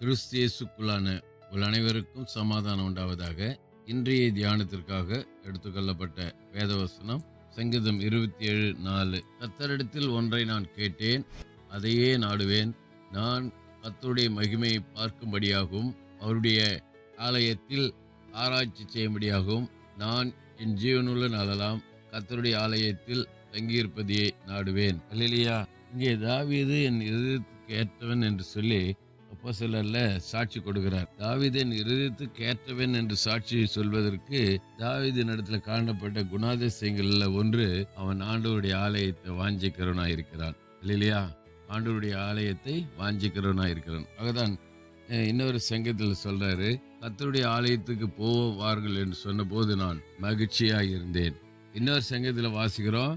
கிறிஸ்தியேசுக்குள்ளான உங்கள் அனைவருக்கும் சமாதானம் உண்டாவதாக இன்றைய தியானத்திற்காக எடுத்துக்கொள்ளப்பட்ட வேதவசனம் சங்கீதம் இருபத்தி ஏழு நாலு. கத்தரிடத்தில் ஒன்றை நான் கேட்டேன் அதையே நாடுவேன். நான் கத்தருடைய மகிமையை பார்க்கும்படியாகவும் அவருடைய ஆலயத்தில் ஆராய்ச்சி செய்யும்படியாகவும் நான் என் ஜீவனுள்ள நாளெல்லாம் கத்தருடைய ஆலயத்தில் தங்கியிருப்பதையே நாடுவேன். இல்லையா இங்கே தாவியது என் இருதயத்துக்கு ஏற்றவன் என்று சொல்லி அப்போசிலர்ல சாட்சி கொடுக்கிறார். தாவிதன் இருதயத்துக்கு ஏற்றவன் என்று சாட்சி சொல்வதற்கு தாவீதின் இடத்துல காணப்பட்ட குணாதிசயங்கள்ல ஒன்று அவன் ஆண்டவருடைய ஆலயத்தை வாஞ்சிக்கிறவனாய் இருக்கிறான். இல்லையா ஆண்டவருடைய ஆலயத்தை வாஞ்சிக்கிறவனாய் இருக்கிறான். ஆகதான் இன்னொரு சங்கத்தில் சொல்றாரு கத்தருடைய ஆலயத்துக்கு போவார்கள் என்று சொன்னபோது நான் மகிழ்ச்சியாக இருந்தேன். இன்னொரு சங்கத்தில் வாசிக்கிறோம்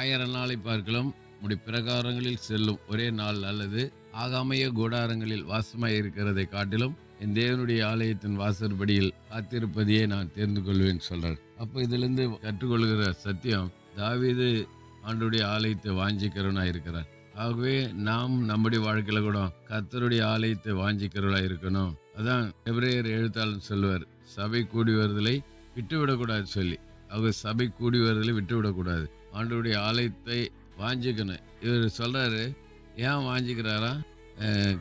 ஆயிரம் நாளை பார்க்கலாம் முடி பிரகாரங்களில் செல்லும் ஒரே நாள் அல்லது ஆகாமைய கூடாரங்களில் வாசமாய் இருக்கிறதை காட்டிலும் என் தேவனுடைய ஆலயத்தின் வாசற்படியில் காத்திருப்பதையே நான் தெரிந்து கொள்வேன் சொல்றார். அப்போ இதிலிருந்து கற்றுக்கொள்கிற சத்தியம் தாவீது ஆண்டுடைய ஆலயத்தை வாஞ்சிக்கிறவனா இருக்கிறார். ஆகவே நாம் நம்முடைய வாழ்க்கையில கூட கர்த்தருடைய ஆலயத்தை வாஞ்சிக்கிறவளா இருக்கணும். அதான் எப்ரேயர் எழுத்தாளர் சொல்லுவார் சபை கூடி வருதலை விட்டுவிடக்கூடாது சொல்லி. அவங்க சபை கூடி வருதலை விட்டுவிடக்கூடாது. ஆண்டுடைய ஆலயத்தை வாஞ்சிக்கணும். இவர் சொல்றாரு ஏன் வாஞ்சிக்கிறாரா? அஹ்,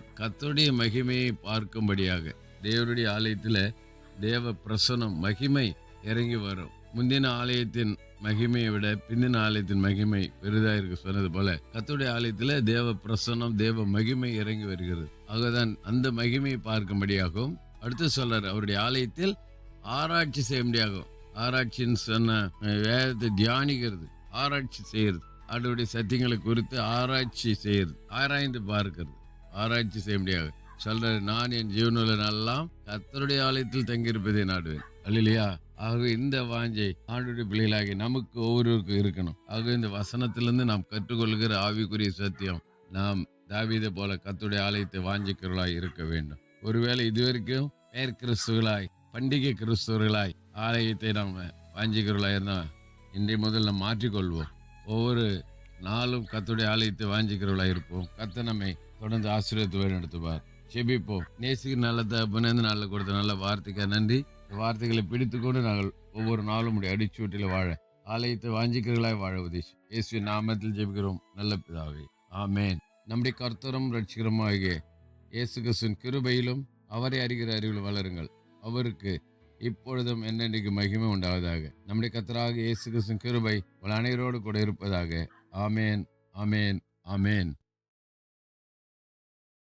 மகிமையை பார்க்கும்படியாக. தேவருடைய ஆலயத்தில் தேவ பிரசனம் மகிமை இறங்கி வரும். முந்தின ஆலயத்தின் மகிமையை விட பிந்தின ஆலயத்தின் மகிமை பெரிதாக இருக்கு சொன்னது போல கத்துடைய ஆலயத்தில் தேவ பிரசனம் தேவ மகிமை இறங்கி வருகிறது. ஆகதான் அந்த மகிமையை பார்க்கும்படியாகவும் அடுத்து சொல்றாரு அவருடைய ஆலயத்தில் ஆராய்ச்சி செய்யும்படியாகும் ஆராய்ச்சின்னு சொன்ன வேதத்தை தியானிக்கிறது. ஆராய்ச்சி செய்யறது ஆண்டவருடைய சத்தியங்களை குறித்து ஆராய்ச்சி செய்யறது ஆராய்ந்து பார்க்கறது. ஆராய்ச்சி செய்ய முடியாது. சொல்ற நான் என் ஜீவனுள்ள எல்லாம் கர்த்தருடைய ஆலயத்தில் தங்கியிருப்பதை நாடுவேன். அல்லையா ஆக இந்த வாஞ்சை ஆண்டுடைய பிள்ளைகளாகி நமக்கு ஒவ்வொருவருக்கும் இருக்கணும். ஆக இந்த வசனத்திலிருந்து நாம் கற்றுக்கொள்கிற ஆவிக்குரிய சத்தியம் நாம் தாவிதை போல கத்துடைய ஆலயத்தை வாஞ்சிக்கிறவர்களாய் இருக்க வேண்டும். ஒருவேளை இதுவரைக்கும் பேர் கிறிஸ்துவர்களாய் பண்டிகை கிறிஸ்துவர்களாய் ஆலயத்தை நாம் வாஞ்சிக்கிறவர்களாய் இருந்தால் இன்றைய முதல் நாம் மாற்றிக்கொள்வோம். ஒவ்வொரு நாளும் கத்துடைய ஆலயத்தை வாஞ்சிக்கிறவர்களாக இருப்போம். கத்த நம்மை தொடர்ந்து ஆசீர்வாதத்தை வழிநடத்துவார் செபிப்போம் நேசிக்கு நல்ல தகப்பனே இந்த நாளில் கொடுத்த நல்ல வார்த்தைக்கு நன்றி. வார்த்தைகளை பிடித்துக்கொண்டு நாங்கள் ஒவ்வொரு நாளும் உடைய அடிச்சூட்டில் வாழ ஆலயத்தை வாஞ்சிக்கிறவர்களாய் வாழ உதேசி இயேசு நாமத்தில் ஜெபிக்கிறோம். நல்ல பிதாவே. ஆமேன். நம்முடைய கர்த்தரும் ரட்சிகரமாகிய இயேசு கிறிஸ்துவின் கிருபையிலும் அவரை அறிகிற அறிவில் வளருங்கள். அவருக்கு இப்பொழுதும் என்னென்றைக்கு மகிமை உண்டாவதாக. நம்முடைய கத்தராக இயேசு கிறிஸ்துவின் கிருபை உங்கள் அனைவரோடு கூட இருப்பதாக ஆமேன் ஆமேன் ஆமேன்